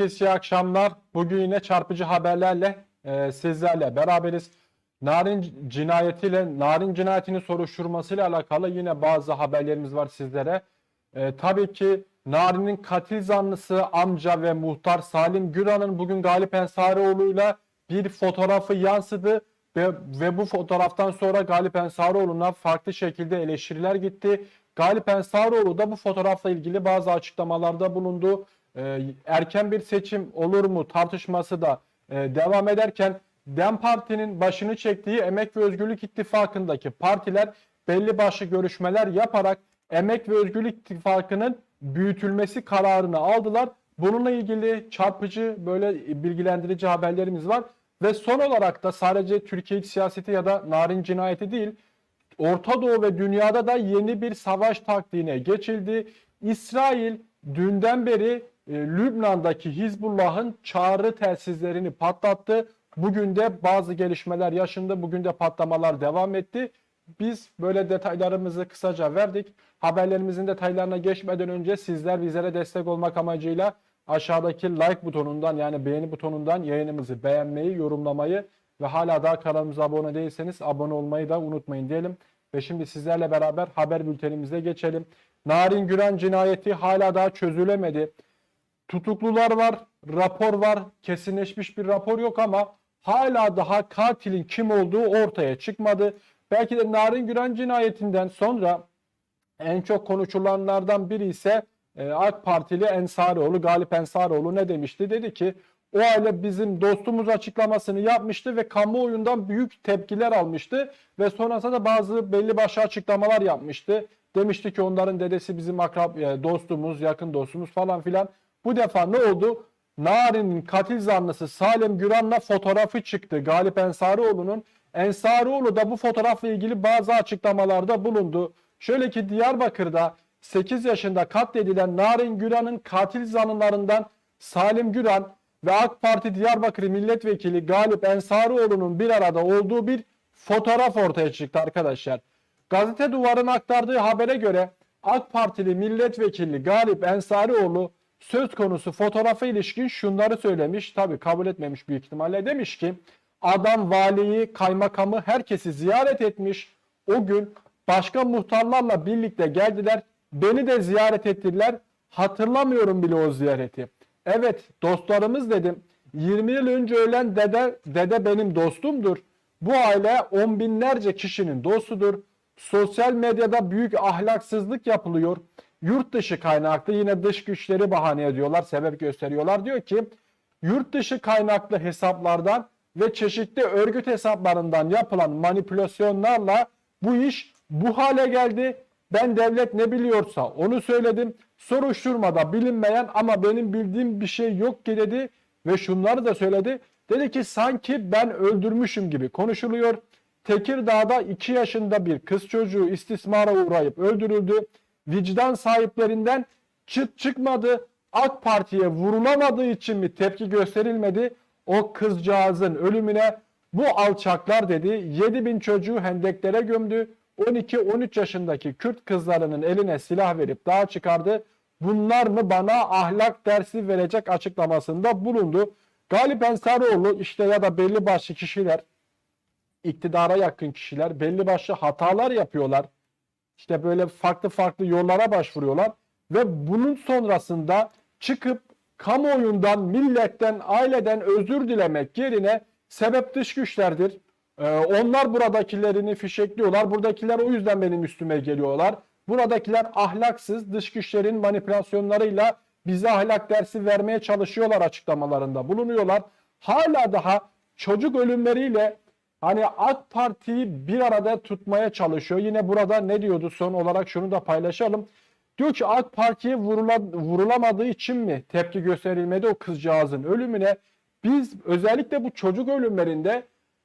Herkese iyi akşamlar. Bugün yine çarpıcı haberlerle e, sizlerle beraberiz. Narin cinayetiyle, Narin cinayetinin soruşturmasıyla alakalı yine bazı haberlerimiz var sizlere. E, tabii ki Narin'in katil zanlısı amca ve muhtar Salim Güran'ın bugün Galip Ensarioğlu'yla bir fotoğrafı yansıdı ve, ve bu fotoğraftan sonra Galip Ensarioğlu'na farklı şekilde eleştiriler gitti. Galip Ensarioğlu da bu fotoğrafla ilgili bazı açıklamalarda bulundu. Ee, erken bir seçim olur mu tartışması da e, devam ederken DEM Parti'nin başını çektiği Emek ve Özgürlük İttifakı'ndaki partiler belli başlı görüşmeler yaparak Emek ve Özgürlük İttifakı'nın büyütülmesi kararını aldılar. Bununla ilgili çarpıcı böyle bilgilendirici haberlerimiz var. Ve son olarak da sadece Türkiye siyaseti ya da narin cinayeti değil, Orta Doğu ve dünyada da yeni bir savaş taktiğine geçildi. İsrail dünden beri e, Lübnan'daki Hizbullah'ın çağrı telsizlerini patlattı. Bugün de bazı gelişmeler yaşandı. Bugün de patlamalar devam etti. Biz böyle detaylarımızı kısaca verdik. Haberlerimizin detaylarına geçmeden önce sizler bizlere destek olmak amacıyla aşağıdaki like butonundan yani beğeni butonundan yayınımızı beğenmeyi, yorumlamayı ve hala daha kanalımıza abone değilseniz abone olmayı da unutmayın diyelim. Ve şimdi sizlerle beraber haber bültenimize geçelim. Narin Güren cinayeti hala daha çözülemedi. Tutuklular var, rapor var, kesinleşmiş bir rapor yok ama hala daha katilin kim olduğu ortaya çıkmadı. Belki de Narin Güren cinayetinden sonra en çok konuşulanlardan biri ise e, AK Partili Ensarioğlu, Galip Ensarioğlu ne demişti? Dedi ki o aile bizim dostumuz açıklamasını yapmıştı ve kamuoyundan büyük tepkiler almıştı ve sonrasında da bazı belli başlı açıklamalar yapmıştı. Demişti ki onların dedesi bizim akrab e, dostumuz, yakın dostumuz falan filan. Bu defa ne oldu? Narin'in katil zanlısı Salim Güran'la fotoğrafı çıktı. Galip Ensarioğlu'nun. Ensarioğlu da bu fotoğrafla ilgili bazı açıklamalarda bulundu. Şöyle ki Diyarbakır'da 8 yaşında katledilen Narin Güran'ın katil zanlılarından Salim Güran ve AK Parti Diyarbakır Milletvekili Galip Ensarioğlu'nun bir arada olduğu bir fotoğraf ortaya çıktı arkadaşlar. Gazete Duvar'ın aktardığı habere göre AK Partili milletvekili Galip Ensarioğlu söz konusu fotoğrafa ilişkin şunları söylemiş. Tabi kabul etmemiş büyük ihtimalle. Demiş ki adam valiyi, kaymakamı herkesi ziyaret etmiş. O gün başka muhtarlarla birlikte geldiler. Beni de ziyaret ettiler. Hatırlamıyorum bile o ziyareti. Evet dostlarımız dedim. 20 yıl önce ölen dede, dede benim dostumdur. Bu aile on binlerce kişinin dostudur. Sosyal medyada büyük ahlaksızlık yapılıyor. Yurt dışı kaynaklı yine dış güçleri bahane ediyorlar, sebep gösteriyorlar. Diyor ki yurt dışı kaynaklı hesaplardan ve çeşitli örgüt hesaplarından yapılan manipülasyonlarla bu iş bu hale geldi. Ben devlet ne biliyorsa onu söyledim. Soruşturmada bilinmeyen ama benim bildiğim bir şey yok ki dedi ve şunları da söyledi. Dedi ki sanki ben öldürmüşüm gibi konuşuluyor. Tekirdağ'da 2 yaşında bir kız çocuğu istismara uğrayıp öldürüldü. Vicdan sahiplerinden çıt çıkmadı. AK Parti'ye vurulamadığı için mi tepki gösterilmedi? O kızcağızın ölümüne bu alçaklar dedi 7 bin çocuğu hendeklere gömdü. 12-13 yaşındaki Kürt kızlarının eline silah verip dağa çıkardı. Bunlar mı bana ahlak dersi verecek açıklamasında bulundu. Galip Ensarioğlu işte ya da belli başlı kişiler iktidara yakın kişiler belli başlı hatalar yapıyorlar. İşte böyle farklı farklı yollara başvuruyorlar ve bunun sonrasında çıkıp kamuoyundan, milletten, aileden özür dilemek yerine sebep dış güçlerdir. Ee, onlar buradakilerini fişekliyorlar. Buradakiler o yüzden benim üstüme geliyorlar. Buradakiler ahlaksız dış güçlerin manipülasyonlarıyla bize ahlak dersi vermeye çalışıyorlar açıklamalarında bulunuyorlar. Hala daha çocuk ölümleriyle hani AK Parti'yi bir arada tutmaya çalışıyor. Yine burada ne diyordu son olarak şunu da paylaşalım. Diyor ki AK Parti'ye vurula, vurulamadığı için mi tepki gösterilmedi o kızcağızın ölümüne? Biz özellikle bu çocuk ölümlerinde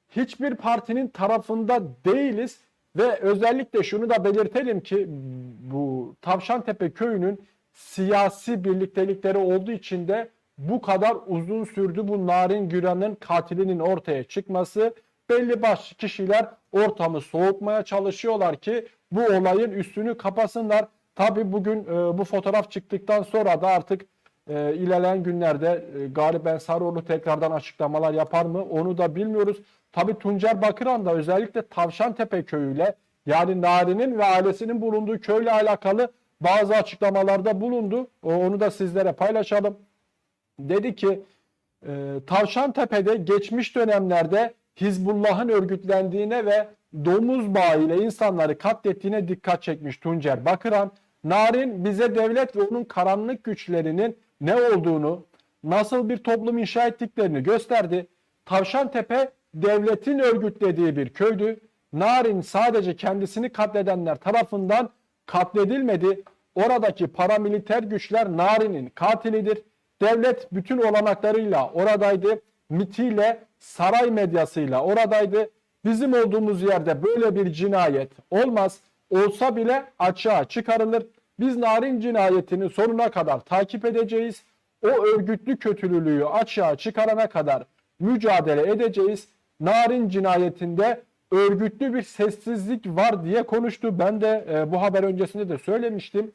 hiçbir partinin tarafında değiliz ve özellikle şunu da belirtelim ki bu Tavşantepe köyünün siyasi birliktelikleri olduğu için de bu kadar uzun sürdü bu Narin Güran'ın katilinin ortaya çıkması. Belli başlı kişiler ortamı soğutmaya çalışıyorlar ki bu olayın üstünü kapasınlar. Tabi bugün e, bu fotoğraf çıktıktan sonra da artık e, ilerleyen günlerde e, Galip Ensarioğlu tekrardan açıklamalar yapar mı onu da bilmiyoruz. Tabi Tuncer Bakıran da özellikle Tavşantepe köyüyle yani Nari'nin ve ailesinin bulunduğu köyle alakalı bazı açıklamalarda bulundu. Onu da sizlere paylaşalım. Dedi ki e, Tavşantepe'de geçmiş dönemlerde Hizbullah'ın örgütlendiğine ve domuz bağı ile insanları katlettiğine dikkat çekmiş Tuncer Bakıran. Narin bize devlet ve onun karanlık güçlerinin ne olduğunu, nasıl bir toplum inşa ettiklerini gösterdi. Tavşantepe devletin örgütlediği bir köydü. Narin sadece kendisini katledenler tarafından katledilmedi. Oradaki paramiliter güçler Narin'in katilidir. Devlet bütün olanaklarıyla oradaydı. MIT'iyle, saray medyasıyla oradaydı. Bizim olduğumuz yerde böyle bir cinayet olmaz. Olsa bile açığa çıkarılır. Biz Narin cinayetini sonuna kadar takip edeceğiz. O örgütlü kötülülüğü açığa çıkarana kadar mücadele edeceğiz. Narin cinayetinde örgütlü bir sessizlik var diye konuştu. Ben de e, bu haber öncesinde de söylemiştim.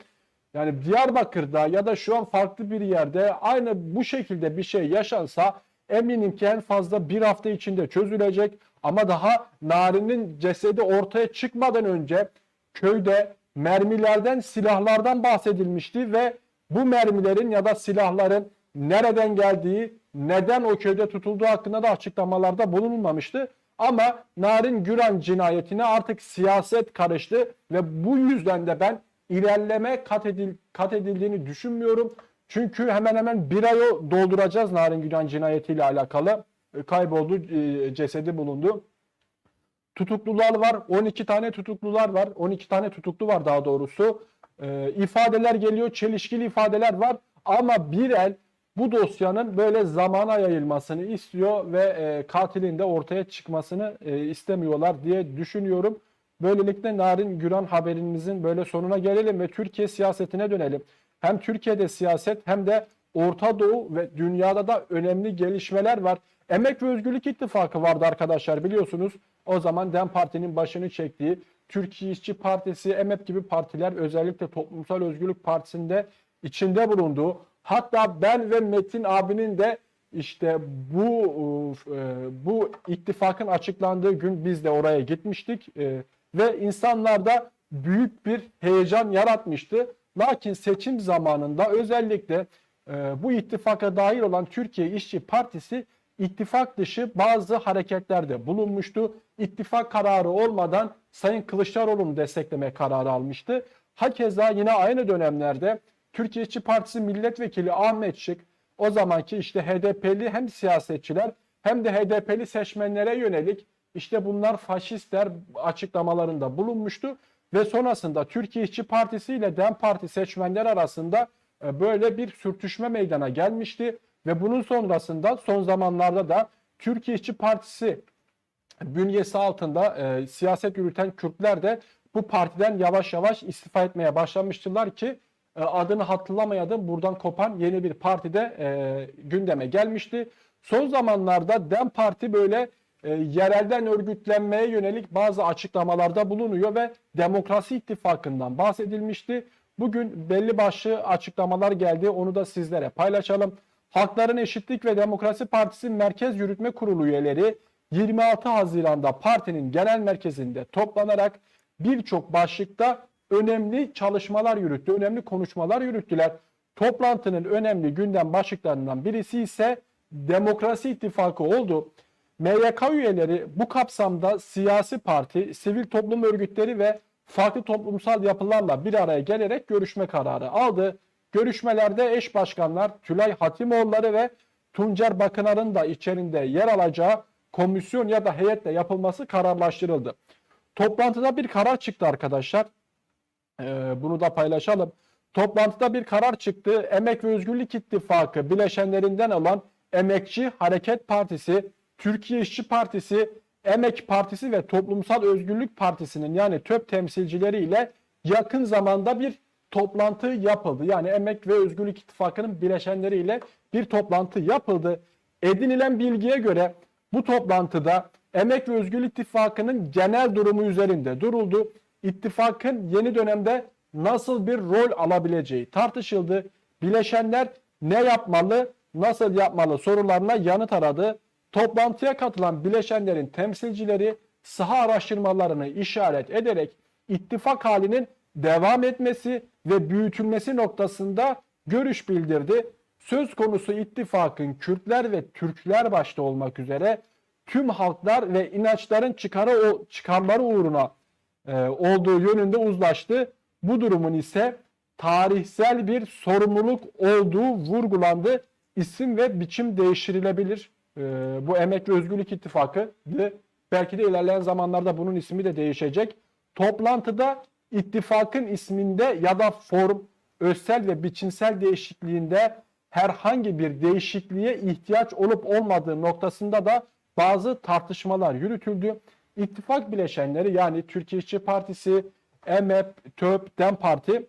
Yani Diyarbakır'da ya da şu an farklı bir yerde aynı bu şekilde bir şey yaşansa eminim ki en fazla bir hafta içinde çözülecek. Ama daha Narin'in cesedi ortaya çıkmadan önce köyde mermilerden, silahlardan bahsedilmişti ve bu mermilerin ya da silahların nereden geldiği, neden o köyde tutulduğu hakkında da açıklamalarda bulunulmamıştı. Ama Narin Güran cinayetine artık siyaset karıştı ve bu yüzden de ben ilerleme kat, edil, kat edildiğini düşünmüyorum. Çünkü hemen hemen bir ayı dolduracağız Narin Güran cinayetiyle alakalı. E, Kayboldu, e, cesedi bulundu. Tutuklular var. 12 tane tutuklular var. 12 tane tutuklu var daha doğrusu. E, ifadeler geliyor. Çelişkili ifadeler var. Ama bir el bu dosyanın böyle zamana yayılmasını istiyor ve katilin de ortaya çıkmasını istemiyorlar diye düşünüyorum. Böylelikle Narin Güran haberimizin böyle sonuna gelelim ve Türkiye siyasetine dönelim. Hem Türkiye'de siyaset hem de Orta Doğu ve dünyada da önemli gelişmeler var. Emek ve Özgürlük İttifakı vardı arkadaşlar biliyorsunuz. O zaman DEM Parti'nin başını çektiği Türkiye İşçi Partisi, EMEP gibi partiler özellikle Toplumsal Özgürlük Partisi'nde içinde bulunduğu hatta ben ve Metin abinin de işte bu e, bu ittifakın açıklandığı gün biz de oraya gitmiştik E, ve insanlarda büyük bir heyecan yaratmıştı. Lakin seçim zamanında özellikle e, bu ittifaka dahil olan Türkiye İşçi Partisi ittifak dışı bazı hareketlerde bulunmuştu. İttifak kararı olmadan Sayın Kılıçdaroğlu'nu destekleme kararı almıştı. Hakeza yine aynı dönemlerde Türkiye İşçi Partisi milletvekili Ahmet Şık o zamanki işte HDP'li hem siyasetçiler hem de HDP'li seçmenlere yönelik işte bunlar faşistler açıklamalarında bulunmuştu ve sonrasında Türkiye İşçi Partisi ile DEM Parti seçmenler arasında e, böyle bir sürtüşme meydana gelmişti ve bunun sonrasında son zamanlarda da Türkiye İşçi Partisi bünyesi altında e, siyaset yürüten Kürtler de bu partiden yavaş yavaş istifa etmeye başlamıştılar ki e, adını hatırlamayadım buradan kopan yeni bir partide e, gündeme gelmişti. Son zamanlarda DEM Parti böyle e, yerelden örgütlenmeye yönelik bazı açıklamalarda bulunuyor ve Demokrasi İttifakı'ndan bahsedilmişti. Bugün belli başlı açıklamalar geldi. Onu da sizlere paylaşalım. Halkların Eşitlik ve Demokrasi Partisi Merkez Yürütme Kurulu üyeleri 26 Haziran'da partinin genel merkezinde toplanarak birçok başlıkta önemli çalışmalar yürüttü, önemli konuşmalar yürüttüler. Toplantının önemli gündem başlıklarından birisi ise Demokrasi İttifakı oldu. MYK üyeleri bu kapsamda siyasi parti, sivil toplum örgütleri ve farklı toplumsal yapılarla bir araya gelerek görüşme kararı aldı. Görüşmelerde eş başkanlar Tülay Hatimoğulları ve Tuncer Bakınar'ın da içerisinde yer alacağı komisyon ya da heyetle yapılması kararlaştırıldı. Toplantıda bir karar çıktı arkadaşlar. Ee, bunu da paylaşalım. Toplantıda bir karar çıktı. Emek ve Özgürlük İttifakı bileşenlerinden olan Emekçi Hareket Partisi, Türkiye İşçi Partisi, Emek Partisi ve Toplumsal Özgürlük Partisi'nin yani TÖP temsilcileriyle yakın zamanda bir toplantı yapıldı. Yani Emek ve Özgürlük İttifakı'nın bileşenleriyle bir toplantı yapıldı. Edinilen bilgiye göre bu toplantıda Emek ve Özgürlük İttifakı'nın genel durumu üzerinde duruldu. İttifakın yeni dönemde nasıl bir rol alabileceği tartışıldı. Bileşenler ne yapmalı, nasıl yapmalı sorularına yanıt aradı. Toplantıya katılan bileşenlerin temsilcileri saha araştırmalarını işaret ederek ittifak halinin devam etmesi ve büyütülmesi noktasında görüş bildirdi. Söz konusu ittifakın Kürtler ve Türkler başta olmak üzere tüm halklar ve inançların çıkarı çıkarları uğruna e, olduğu yönünde uzlaştı. Bu durumun ise tarihsel bir sorumluluk olduğu vurgulandı. İsim ve biçim değiştirilebilir. E, bu Emek ve Özgürlük İttifakı belki de ilerleyen zamanlarda bunun ismi de değişecek. Toplantıda ittifakın isminde ya da form, özsel ve biçimsel değişikliğinde herhangi bir değişikliğe ihtiyaç olup olmadığı noktasında da bazı tartışmalar yürütüldü. İttifak bileşenleri yani Türkiye İşçi Partisi, EMEP, TÖP, DEM Parti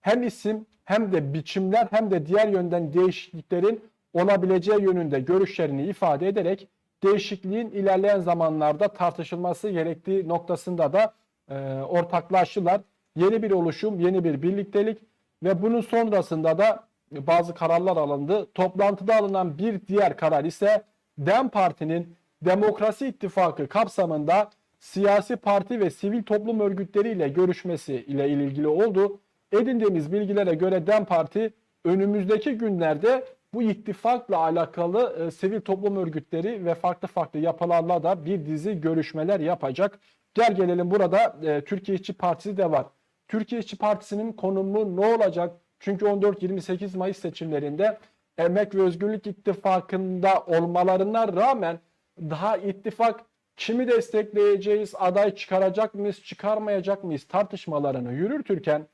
hem isim hem de biçimler hem de diğer yönden değişikliklerin olabileceği yönünde görüşlerini ifade ederek değişikliğin ilerleyen zamanlarda tartışılması gerektiği noktasında da e, ortaklaştılar. Yeni bir oluşum, yeni bir birliktelik ve bunun sonrasında da bazı kararlar alındı. Toplantıda alınan bir diğer karar ise DEM Parti'nin Demokrasi İttifakı kapsamında siyasi parti ve sivil toplum örgütleriyle görüşmesi ile ilgili oldu. Edindiğimiz bilgilere göre DEM Parti önümüzdeki günlerde bu ittifakla alakalı e, sivil toplum örgütleri ve farklı farklı yapılarla da bir dizi görüşmeler yapacak. Gel gelelim burada e, Türkiye İşçi Partisi de var. Türkiye İşçi Partisi'nin konumu ne olacak? Çünkü 14-28 Mayıs seçimlerinde Emek ve Özgürlük İttifakı'nda olmalarına rağmen daha ittifak kimi destekleyeceğiz, aday çıkaracak mıyız, çıkarmayacak mıyız tartışmalarını yürütürken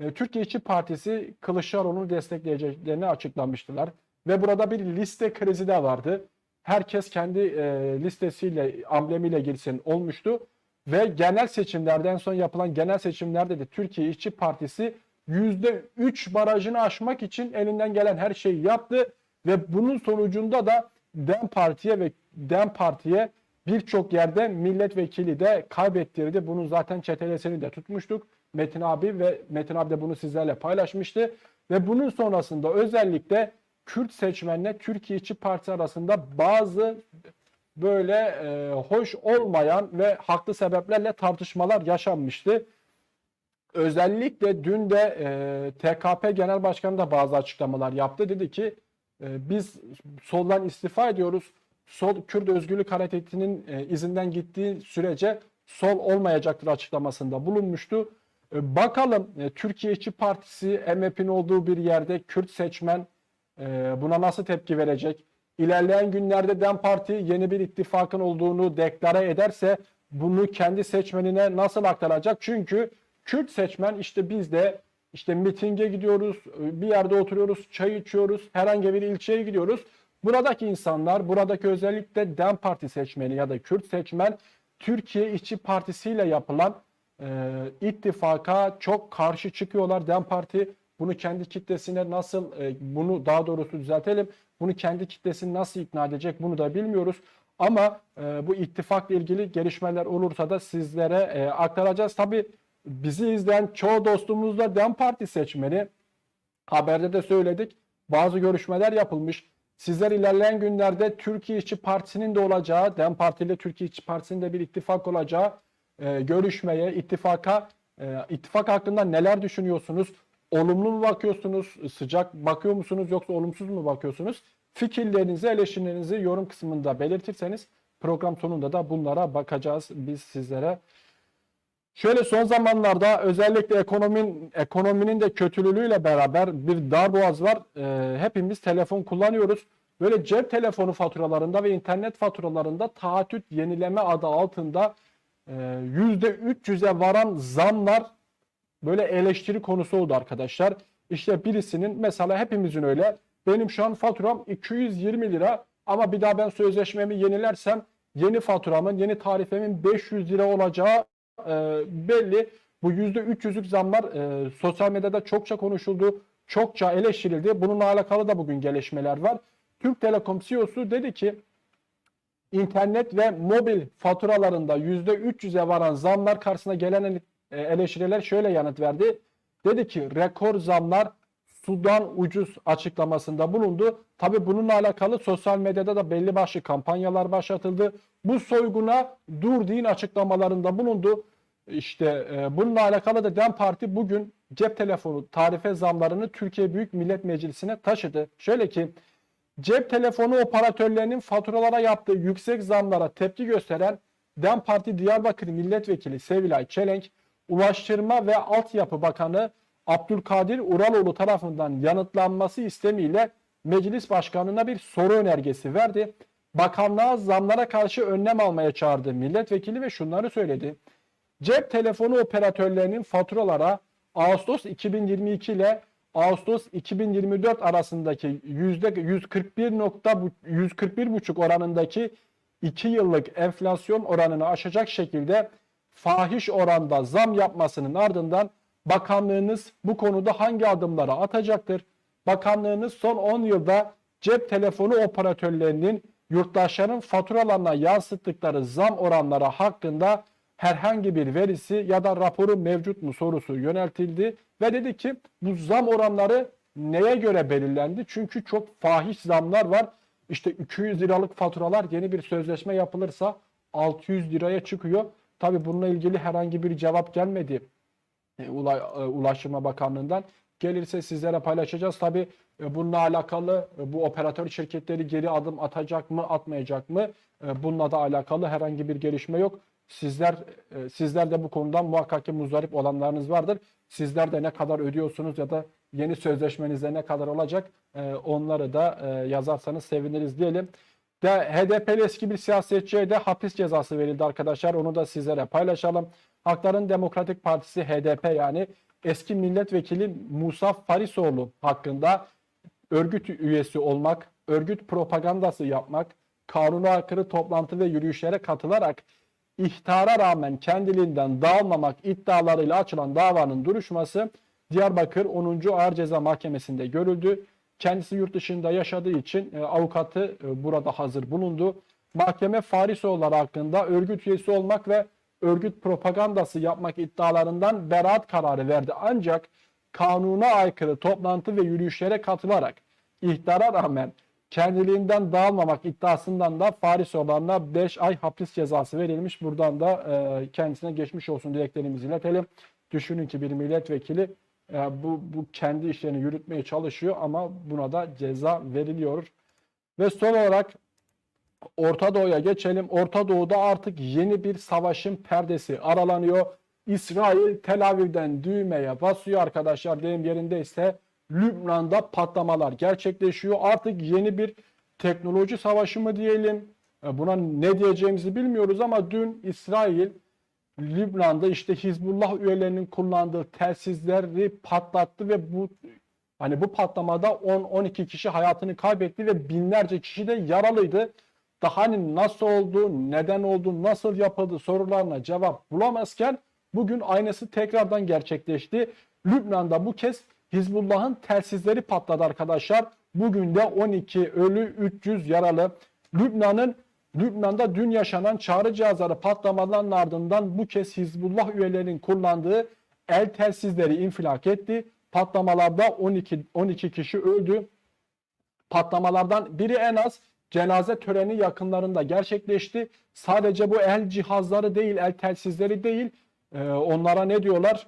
e, Türkiye İşçi Partisi Kılıçdaroğlu'nu destekleyeceklerini açıklamıştılar. Ve burada bir liste krizi de vardı. Herkes kendi e, listesiyle, amblemiyle girsin olmuştu. Ve genel seçimlerden son yapılan genel seçimlerde de Türkiye İşçi Partisi %3 barajını aşmak için elinden gelen her şeyi yaptı. Ve bunun sonucunda da DEM Parti'ye ve DEM Parti'ye birçok yerde milletvekili de kaybettirdi. Bunun zaten çetelesini de tutmuştuk. Metin abi ve Metin abi de bunu sizlerle paylaşmıştı. Ve bunun sonrasında özellikle Kürt seçmenle Türkiye İşçi Parti arasında bazı böyle e, hoş olmayan ve haklı sebeplerle tartışmalar yaşanmıştı. Özellikle dün de e, TKP Genel Başkanı da bazı açıklamalar yaptı. Dedi ki e, biz soldan istifa ediyoruz. Sol Kürt Özgürlük Hareketi'nin e, izinden gittiği sürece sol olmayacaktır açıklamasında bulunmuştu. E, bakalım e, Türkiye İşçi Partisi MHP'nin olduğu bir yerde Kürt seçmen e, buna nasıl tepki verecek? İlerleyen günlerde DEM Parti yeni bir ittifakın olduğunu deklare ederse bunu kendi seçmenine nasıl aktaracak? Çünkü Kürt seçmen işte biz de işte mitinge gidiyoruz, bir yerde oturuyoruz, çay içiyoruz, herhangi bir ilçeye gidiyoruz. Buradaki insanlar, buradaki özellikle DEM Parti seçmeni ya da Kürt seçmen Türkiye İşçi Partisi ile yapılan e, ittifaka çok karşı çıkıyorlar. DEM Parti bunu kendi kitlesine nasıl, e, bunu daha doğrusu düzeltelim, bunu kendi kitlesini nasıl ikna edecek bunu da bilmiyoruz. Ama e, bu ittifakla ilgili gelişmeler olursa da sizlere e, aktaracağız. Tabi bizi izleyen çoğu dostumuz da DEM Parti seçmeni. Haberde de söyledik. Bazı görüşmeler yapılmış. Sizler ilerleyen günlerde Türkiye İşçi Partisi'nin de olacağı, DEM Parti ile Türkiye İşçi Partisi'nin de bir ittifak olacağı e, görüşmeye, ittifaka, e, ittifak hakkında neler düşünüyorsunuz? Olumlu mu bakıyorsunuz? Sıcak bakıyor musunuz yoksa olumsuz mu bakıyorsunuz? Fikirlerinizi, eleştirilerinizi yorum kısmında belirtirseniz program sonunda da bunlara bakacağız biz sizlere. Şöyle son zamanlarda özellikle ekonominin ekonominin de kötülüğüyle beraber bir darboğaz var. E, hepimiz telefon kullanıyoruz. Böyle cep telefonu faturalarında ve internet faturalarında taahhüt yenileme adı altında %300'e varan zamlar böyle eleştiri konusu oldu arkadaşlar. İşte birisinin mesela hepimizin öyle benim şu an faturam 220 lira ama bir daha ben sözleşmemi yenilersem yeni faturamın yeni tarifemin 500 lira olacağı e, belli. Bu %300'lük zamlar e, sosyal medyada çokça konuşuldu. Çokça eleştirildi. Bununla alakalı da bugün gelişmeler var. Türk Telekom CEO'su dedi ki internet ve mobil faturalarında %300'e varan zamlar karşısına gelen e, eleştiriler şöyle yanıt verdi. Dedi ki rekor zamlar sudan ucuz açıklamasında bulundu. Tabi bununla alakalı sosyal medyada da belli başlı kampanyalar başlatıldı. Bu soyguna dur deyin açıklamalarında bulundu. İşte e, bununla alakalı da DEM Parti bugün cep telefonu tarife zamlarını Türkiye Büyük Millet Meclisi'ne taşıdı. Şöyle ki cep telefonu operatörlerinin faturalara yaptığı yüksek zamlara tepki gösteren DEM Parti Diyarbakır Milletvekili Sevilay Çelenk, Ulaştırma ve Altyapı Bakanı Abdülkadir Uraloğlu tarafından yanıtlanması istemiyle Meclis Başkanı'na bir soru önergesi verdi. Bakanlığa zamlara karşı önlem almaya çağırdı milletvekili ve şunları söyledi. Cep telefonu operatörlerinin faturalara Ağustos 2022 ile Ağustos 2024 arasındaki yüzde 141.141,5 oranındaki 2 yıllık enflasyon oranını aşacak şekilde fahiş oranda zam yapmasının ardından bakanlığınız bu konuda hangi adımları atacaktır? Bakanlığınız son 10 yılda cep telefonu operatörlerinin yurttaşların faturalarına yansıttıkları zam oranları hakkında herhangi bir verisi ya da raporu mevcut mu sorusu yöneltildi ve dedi ki bu zam oranları neye göre belirlendi? Çünkü çok fahiş zamlar var. İşte 200 liralık faturalar yeni bir sözleşme yapılırsa 600 liraya çıkıyor. Tabi bununla ilgili herhangi bir cevap gelmedi e, e, Ulaştırma Bakanlığı'ndan. Gelirse sizlere paylaşacağız. Tabi bununla alakalı e, bu operatör şirketleri geri adım atacak mı atmayacak mı? E, Bununla da alakalı herhangi bir gelişme yok. Sizler e, sizler de bu konudan muhakkak ki muzdarip olanlarınız vardır. Sizler de ne kadar ödüyorsunuz ya da yeni sözleşmenizde ne kadar olacak e, onları da e, yazarsanız seviniriz diyelim. De HDP'li eski bir siyasetçiye de hapis cezası verildi arkadaşlar. Onu da sizlere paylaşalım. Hakların Demokratik Partisi HDP yani eski milletvekili Musa Farisoğlu hakkında örgüt üyesi olmak, örgüt propagandası yapmak, kanuna aykırı toplantı ve yürüyüşlere katılarak ihtara rağmen kendiliğinden dağılmamak iddialarıyla açılan davanın duruşması Diyarbakır 10. Ağır Ceza Mahkemesi'nde görüldü. Kendisi yurt dışında yaşadığı için e, avukatı e, burada hazır bulundu. Mahkeme Farisoğulları hakkında örgüt üyesi olmak ve örgüt propagandası yapmak iddialarından beraat kararı verdi. Ancak kanuna aykırı toplantı ve yürüyüşlere katılarak ihtara rağmen kendiliğinden dağılmamak iddiasından da Farisoğullarına 5 ay hapis cezası verilmiş. Buradan da e, kendisine geçmiş olsun dileklerimizi iletelim. Düşünün ki bir milletvekili e, bu, bu kendi işlerini yürütmeye çalışıyor ama buna da ceza veriliyor. Ve son olarak Orta Doğu'ya geçelim. Orta Doğu'da artık yeni bir savaşın perdesi aralanıyor. İsrail Tel Aviv'den düğmeye basıyor arkadaşlar. Deyim yerindeyse Lübnan'da patlamalar gerçekleşiyor. Artık yeni bir teknoloji savaşı mı diyelim? E, Buna ne diyeceğimizi bilmiyoruz ama dün İsrail Lübnan'da işte Hizbullah üyelerinin kullandığı telsizleri patlattı ve bu hani bu patlamada 10-12 kişi hayatını kaybetti ve binlerce kişi de yaralıydı. Daha hani nasıl oldu, neden oldu, nasıl yapıldı sorularına cevap bulamazken bugün aynısı tekrardan gerçekleşti. Lübnan'da bu kez Hizbullah'ın telsizleri patladı arkadaşlar. Bugün de 12 ölü 300 yaralı. Lübnan'ın Lübnan'da dün yaşanan çağrı cihazları patlamalarının ardından bu kez Hizbullah üyelerinin kullandığı el telsizleri infilak etti. Patlamalarda 12 12 kişi öldü. Patlamalardan biri en az cenaze töreni yakınlarında gerçekleşti. Sadece bu el cihazları değil, el telsizleri değil. e, onlara ne diyorlar?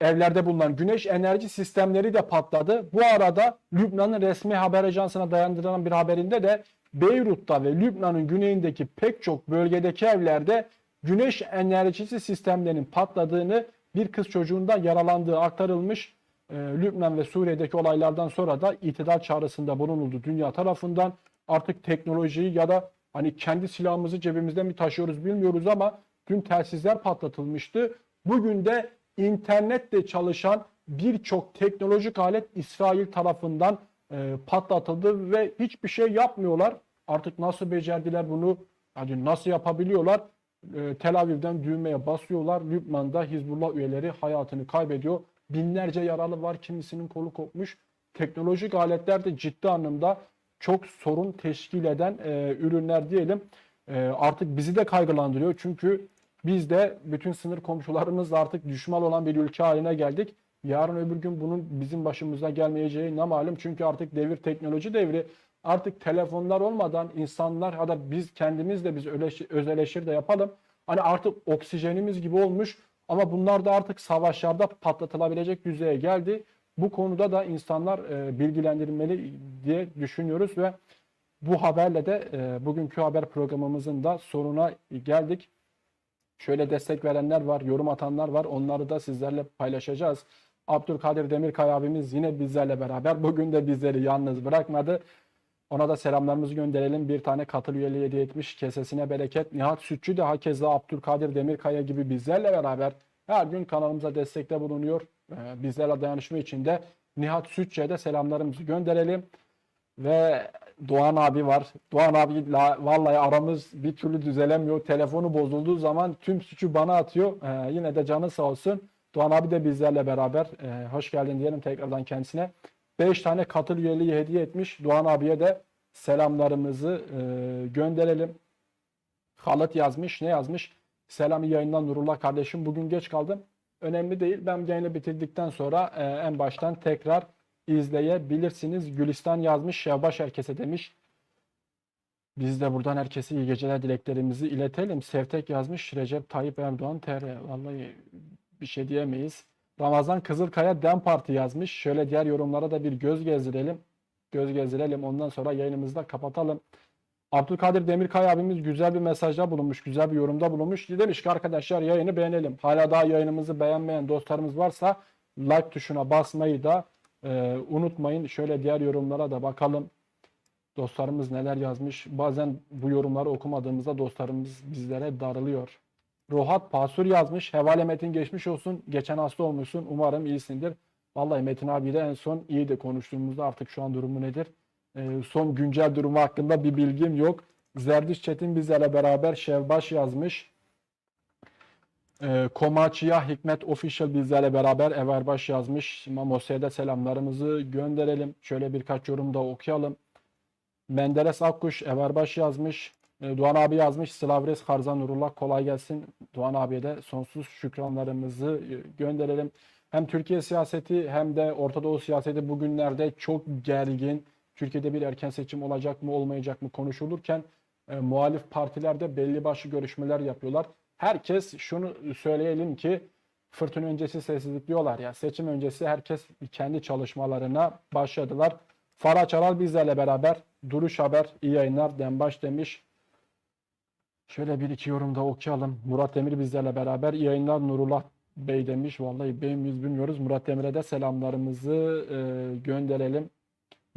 Evlerde bulunan güneş enerji sistemleri de patladı. Bu arada Lübnan'ın resmi haber ajansına dayandırılan bir haberinde de Beyrut'ta ve Lübnan'ın güneyindeki pek çok bölgedeki evlerde güneş enerjisi sistemlerinin patladığını bir kız çocuğunda yaralandığı aktarılmış. Ee, Lübnan ve Suriye'deki olaylardan sonra da itidal çağrısında bulunuldu dünya tarafından. Artık teknolojiyi ya da hani kendi silahımızı cebimizde mi taşıyoruz bilmiyoruz ama dün telsizler patlatılmıştı. Bugün de internetle çalışan birçok teknolojik alet İsrail tarafından e, patlatıldı ve hiçbir şey yapmıyorlar. Artık nasıl becerdiler bunu? Yani nasıl yapabiliyorlar? E, Tel Aviv'den düğmeye basıyorlar. Lübnan'da Hizbullah üyeleri hayatını kaybediyor. Binlerce yaralı var. Kimisinin kolu kopmuş. Teknolojik aletler de ciddi anlamda çok sorun teşkil eden e, ürünler diyelim. E, artık bizi de kaygılandırıyor. Çünkü biz de bütün sınır komşularımızla artık düşman olan bir ülke haline geldik. Yarın öbür gün bunun bizim başımıza gelmeyeceği ne malum. Çünkü artık devir teknoloji devri. Artık telefonlar olmadan insanlar ya da biz kendimiz de biz öleş- öz eleştir de yapalım. Hani artık oksijenimiz gibi olmuş ama bunlar da artık savaşlarda patlatılabilecek düzeye geldi. Bu konuda da insanlar e, bilgilendirilmeli diye düşünüyoruz ve bu haberle de e, bugünkü haber programımızın da sonuna geldik. Şöyle destek verenler var, yorum atanlar var. Onları da sizlerle paylaşacağız. Abdülkadir Demirkay abimiz yine bizlerle beraber. Bugün de bizleri yalnız bırakmadı. Ona da selamlarımızı gönderelim. Bir tane katıl üyeliği hediye etmiş. Kesesine bereket. Nihat Sütçü de hakeza Abdülkadir Demirkaya gibi bizlerle beraber her gün kanalımıza destekte bulunuyor. Ee, bizlerle dayanışma için de Nihat Sütçü'ye de selamlarımızı gönderelim. Ve Doğan abi var. Doğan abi vallahi aramız bir türlü düzelemiyor. Telefonu bozulduğu zaman tüm suçu bana atıyor. Ee, yine de canı sağ olsun. Doğan abi de bizlerle beraber. Ee, hoş geldin diyelim tekrardan kendisine. 5 tane katıl üyeliği hediye etmiş. Doğan abiye de selamlarımızı e, gönderelim. Halat yazmış. Ne yazmış? Selam iyi yayından Nurullah kardeşim. Bugün geç kaldım. Önemli değil. Ben yayını bitirdikten sonra e, en baştan tekrar izleyebilirsiniz. Gülistan yazmış. Şevbaş herkese demiş. Biz de buradan herkese iyi geceler dileklerimizi iletelim. Sevtek yazmış. Recep Tayyip Erdoğan TR. Vallahi bir şey diyemeyiz. Ramazan Kızılkaya Dem Parti yazmış. Şöyle diğer yorumlara da bir göz gezdirelim. Göz gezdirelim. Ondan sonra yayınımızı da kapatalım. Abdülkadir Demirkay abimiz güzel bir mesajda bulunmuş. Güzel bir yorumda bulunmuş. Demiş ki arkadaşlar yayını beğenelim. Hala daha yayınımızı beğenmeyen dostlarımız varsa like tuşuna basmayı da e, unutmayın. Şöyle diğer yorumlara da bakalım. Dostlarımız neler yazmış. Bazen bu yorumları okumadığımızda dostlarımız bizlere darılıyor. Rohat Pasur yazmış. Hevale Metin geçmiş olsun. Geçen hasta olmuşsun. Umarım iyisindir. Vallahi Metin abiyle en son iyi de konuştuğumuzda artık şu an durumu nedir? Ee, son güncel durumu hakkında bir bilgim yok. Zerdiş Çetin bizlerle beraber Şevbaş yazmış. Ee, Komaçıya Hikmet Official bizlerle beraber Everbaş yazmış. Mamose'ye de selamlarımızı gönderelim. Şöyle birkaç yorum da okuyalım. Menderes Akkuş Everbaş yazmış. Ee, Doğan abi yazmış. Slavres Harzan Nurullah kolay gelsin. Doğan abiye de sonsuz şükranlarımızı e, gönderelim. Hem Türkiye siyaseti hem de Orta Doğu siyaseti bugünlerde çok gergin. Türkiye'de bir erken seçim olacak mı olmayacak mı konuşulurken e, muhalif partiler de belli başlı görüşmeler yapıyorlar. Herkes şunu söyleyelim ki fırtına öncesi sessizlik diyorlar ya seçim öncesi herkes kendi çalışmalarına başladılar. Farah Çalal bizlerle beraber Duruş Haber iyi yayınlar Dembaş demiş. Şöyle bir iki yorum da okuyalım. Murat Demir bizlerle beraber iyi yayınlar Nurullah Bey demiş. Vallahi bey miyiz bilmiyoruz. Murat Demir'e de selamlarımızı e, gönderelim.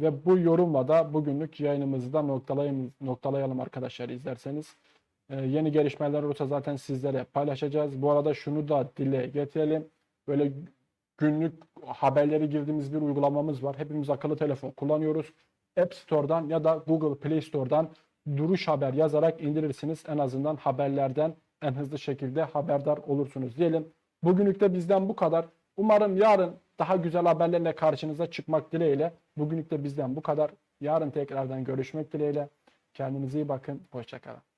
Ve bu yorumla da bugünlük yayınımızı da noktalayalım, noktalayalım arkadaşlar izlerseniz. Ee, yeni gelişmeler olursa zaten sizlere paylaşacağız. Bu arada şunu da dile getirelim. Böyle günlük haberleri girdiğimiz bir uygulamamız var. Hepimiz akıllı telefon kullanıyoruz. App Store'dan ya da Google Play Store'dan duruş haber yazarak indirirsiniz. En azından haberlerden en hızlı şekilde haberdar olursunuz diyelim. Bugünlük de bizden bu kadar. Umarım yarın daha güzel haberlerle karşınıza çıkmak dileğiyle. Bugünlük de bizden bu kadar. Yarın tekrardan görüşmek dileğiyle. Kendinize iyi bakın. Hoşçakalın.